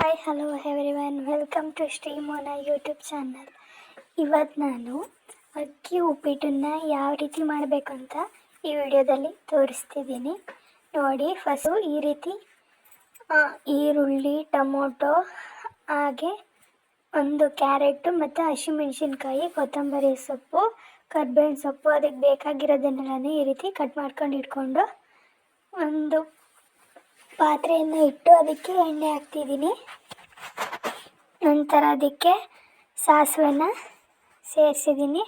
Hi hello everyone welcome to Shrimona YouTube channel ಇವತ್ತು ನಾನು ಅಕ್ಕಿ ಉಪ್ಪಿಟ್ಟನ್ನು ಯಾವ ರೀತಿ ಮಾಡಬೇಕು ಅಂತ ಈ ವಿಡಿಯೋದಲ್ಲಿ ತೋರಿಸ್ತಿದ್ದೀನಿ. ನೋಡಿ ಫಸ್ಟು ಈ ರೀತಿ ಈರುಳ್ಳಿ, ಟೊಮೊಟೊ, ಹಾಗೆ ಒಂದು ಕ್ಯಾರೆಟು ಮತ್ತು ಹಸಿಮೆಣ್ಸಿನ್ಕಾಯಿ, ಕೊತ್ತಂಬರಿ ಸೊಪ್ಪು, ಕರ್ಬೇವಿನ ಸೊಪ್ಪು, ಅದಕ್ಕೆ ಬೇಕಾಗಿರೋದನ್ನೆಲ್ಲನೇ ಈ ರೀತಿ ಕಟ್ ಮಾಡ್ಕೊಂಡು ಇಟ್ಕೊಂಡು ಪಾತ್ರೆಯನ್ನು ಇಟ್ಟು ಅದಕ್ಕೆ ಎಣ್ಣೆ ಹಾಕ್ತಿದ್ದೀನಿ. ನಂತರ ಅದಕ್ಕೆ ಸಾಸಿವೆನ ಸೇರಿಸಿದ್ದೀನಿ.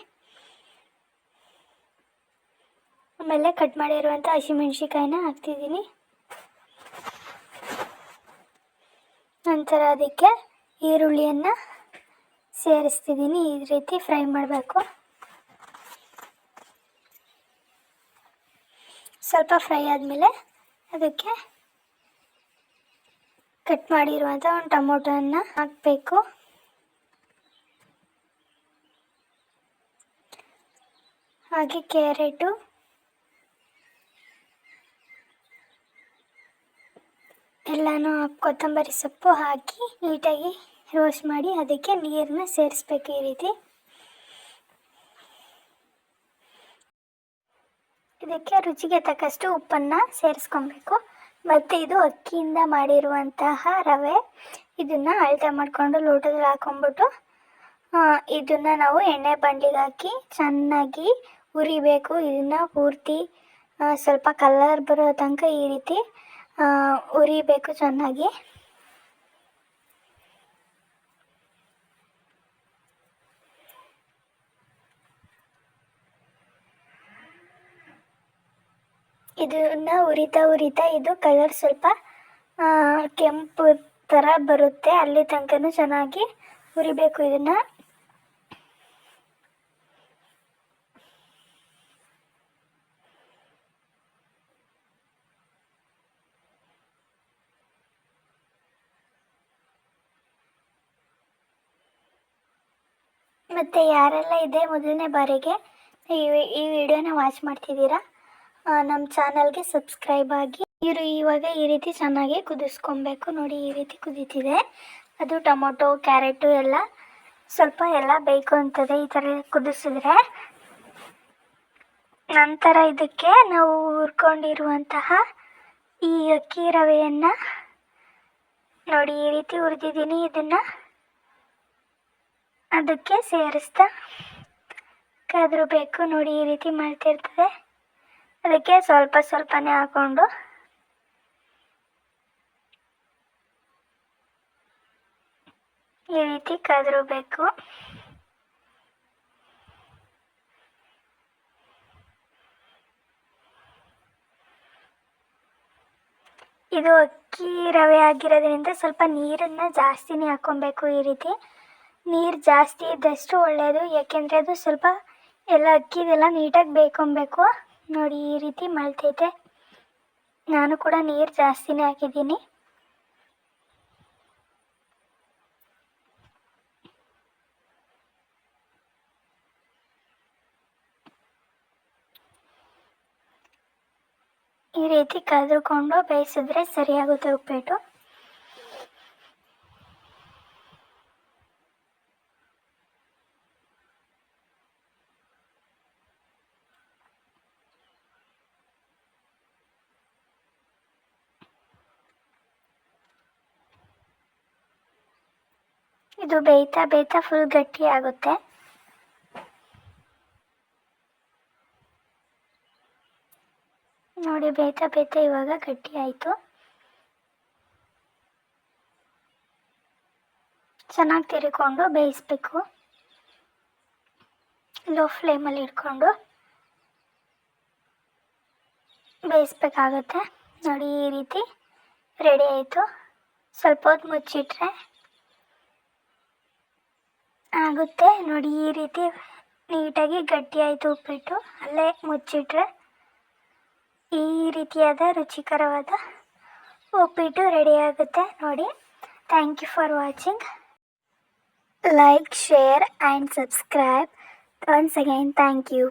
ಆಮೇಲೆ ಕಟ್ ಮಾಡಿರುವಂಥ ಹಸಿಮೆಣ್ಸಿಕಾಯಿನ ಹಾಕ್ತಿದ್ದೀನಿ. ನಂತರ ಅದಕ್ಕೆ ಈರುಳ್ಳಿಯನ್ನು ಸೇರಿಸ್ತಿದ್ದೀನಿ. ಈ ರೀತಿ ಫ್ರೈ ಮಾಡಬೇಕು. ಸ್ವಲ್ಪ ಫ್ರೈ ಆದಮೇಲೆ ಅದಕ್ಕೆ ಕಟ್ ಮಾಡಿರುವಂಥ ಒಂದು ಟೊಮೊಟೊನ ಹಾಕಬೇಕು. ಹಾಗೆ ಕ್ಯಾರೆಟು. ಎಲ್ಲನೂ ಕೊತ್ತಂಬರಿ ಸೊಪ್ಪು ಹಾಕಿ ನೀಟಾಗಿ ರೋಸ್ಟ್ ಮಾಡಿ ಅದಕ್ಕೆ ನೀರನ್ನ ಸೇರಿಸ್ಬೇಕು ಈ ರೀತಿ. ಇದಕ್ಕೆ ರುಚಿಗೆ ತಕ್ಕಷ್ಟು ಉಪ್ಪನ್ನು ಸೇರಿಸ್ಕೊಬೇಕು. ಮತ್ತು ಇದು ಅಕ್ಕಿಯಿಂದ ಮಾಡಿರುವಂತಹ ರವೆ. ಇದನ್ನು ಅಳತೆ ಮಾಡಿಕೊಂಡು ಲೋಟದಲ್ಲಿ ಹಾಕೊಂಡ್ಬಿಟ್ಟು ಇದನ್ನು ನಾವು ಎಣ್ಣೆ ಬಂಡಿಗೆ ಹಾಕಿ ಚೆನ್ನಾಗಿ ಹುರಿಬೇಕು. ಇದನ್ನು ಪೂರ್ತಿ ಸ್ವಲ್ಪ ಕಲರ್ ಬರೋ ತನಕ ಈ ರೀತಿ ಹುರಿಬೇಕು ಚೆನ್ನಾಗಿ. ಇದನ್ನ ಉರಿತಾ ಉರಿತಾ ಇದು ಕಲರ್ ಸ್ವಲ್ಪ ಕೆಂಪು ಥರ ಬರುತ್ತೆ. ಅಲ್ಲಿ ತನಕನೂ ಚೆನ್ನಾಗಿ ಉರಿಬೇಕು ಇದನ್ನ. ಮತ್ತೆ ಯಾರೆಲ್ಲ ಇದೆ ಮೊದಲನೇ ಬಾರಿಗೆ, ಈ ಈ ವಿಡಿಯೋನ ವಾಚ್ ಮಾಡ್ತಿದ್ದೀರಾ? ನಮ್ಮ ಚಾನಲ್ಗೆ ಸಬ್ಸ್ಕ್ರೈಬ್ ಆಗಿ ನೀರು ಇವಾಗ ಈ ರೀತಿ ಚೆನ್ನಾಗಿ ಕುದಿಸ್ಕೊಬೇಕು. ನೋಡಿ, ಈ ರೀತಿ ಕುದೀತಿದೆ. ಅದು ಟೊಮೊಟೊ, ಕ್ಯಾರೆಟು ಎಲ್ಲ ಸ್ವಲ್ಪ ಎಲ್ಲ ಬೇಕು ಅಂತದೆ ಈ ಥರ ಕುದಿಸಿದ್ರೆ. ನಂತರ ಇದಕ್ಕೆ ನಾವು ಹುರ್ಕೊಂಡಿರುವಂತಹ ಈ ಅಕ್ಕಿ ರವೆಯನ್ನು ನೋಡಿ, ಈ ರೀತಿ ಹುರಿದಿದ್ದೀನಿ ಇದನ್ನು. ಅದಕ್ಕೆ ಸೇರಿಸ್ತಾ ಕದ್ರು ಬೇಕು ನೋಡಿ, ಈ ರೀತಿ ಮಾಡ್ತಿರ್ತದೆ. ಅದಕ್ಕೆ ಸ್ವಲ್ಪ ಸ್ವಲ್ಪನೇ ಹಾಕ್ಕೊಂಡು ಈ ರೀತಿ ಕದ್ರುಬೇಕು. ಇದು ಅಕ್ಕಿ ರವೆ ಆಗಿರೋದ್ರಿಂದ ಸ್ವಲ್ಪ ನೀರನ್ನು ಜಾಸ್ತಿನೇ ಹಾಕ್ಕೊಬೇಕು ಈ ರೀತಿ. ನೀರು ಜಾಸ್ತಿ ಇದ್ದಷ್ಟು ಒಳ್ಳೆಯದು ಯಾಕೆಂದರೆ ಅದು ಸ್ವಲ್ಪ ಎಲ್ಲ ಅಕ್ಕಿದೆಲ್ಲ ನೀಟಾಗಿ ಬೇಯ್ಕೊಬೇಕು. ನೋಡಿ, ಈ ರೀತಿ ಮಳ್ತೈತೆ ನಾನು ಕೂಡ ನೀರು ಜಾಸ್ತಿನೇ ಹಾಕಿದ್ದೀನಿ. ಈ ರೀತಿ ಕದ್ರುಕೊಂಡು ಬೇಯಿಸಿದ್ರೆ ಸರಿಯಾಗುತ್ತೆ ಉಪ್ಪಿಟ್ಟು. ಇದು ಬೇಯ್ತಾ ಬೇಯ್ತಾ ಫುಲ್ ಗಟ್ಟಿ ಆಗುತ್ತೆ. ನೋಡಿ ಬೇಯ್ತಾ ಬೇಯ್ತಾ ಇವಾಗ ಗಟ್ಟಿ ಆಯಿತು. ಚೆನ್ನಾಗಿ ತಿರ್ಕೊಂಡು ಬೇಯಿಸ್ಬೇಕು. ಲೋ ಫ್ಲೇಮಲ್ಲಿ ಇಟ್ಕೊಂಡು ಬೇಯಿಸ್ಬೇಕಾಗತ್ತೆ. ನೋಡಿ ಈ ರೀತಿ ರೆಡಿ ಆಯಿತು. ಸ್ವಲ್ಪ ಹೊತ್ತು ಮುಚ್ಚಿಟ್ರೆ ಆಗುತ್ತೆ. ನೋಡಿ, ಈ ರೀತಿ ನೀಟಾಗಿ ಗಟ್ಟಿ ಆಯಿತು ಉಪ್ಪಿಟ್ಟು. ಅಲ್ಲೇ ಮುಚ್ಚಿಟ್ರೆ ಈ ರೀತಿಯಾದ ರುಚಿಕರವಾದ ಉಪ್ಪಿಟ್ಟು ರೆಡಿಯಾಗುತ್ತೆ ನೋಡಿ thank you for watching like share and subscribe once again thank you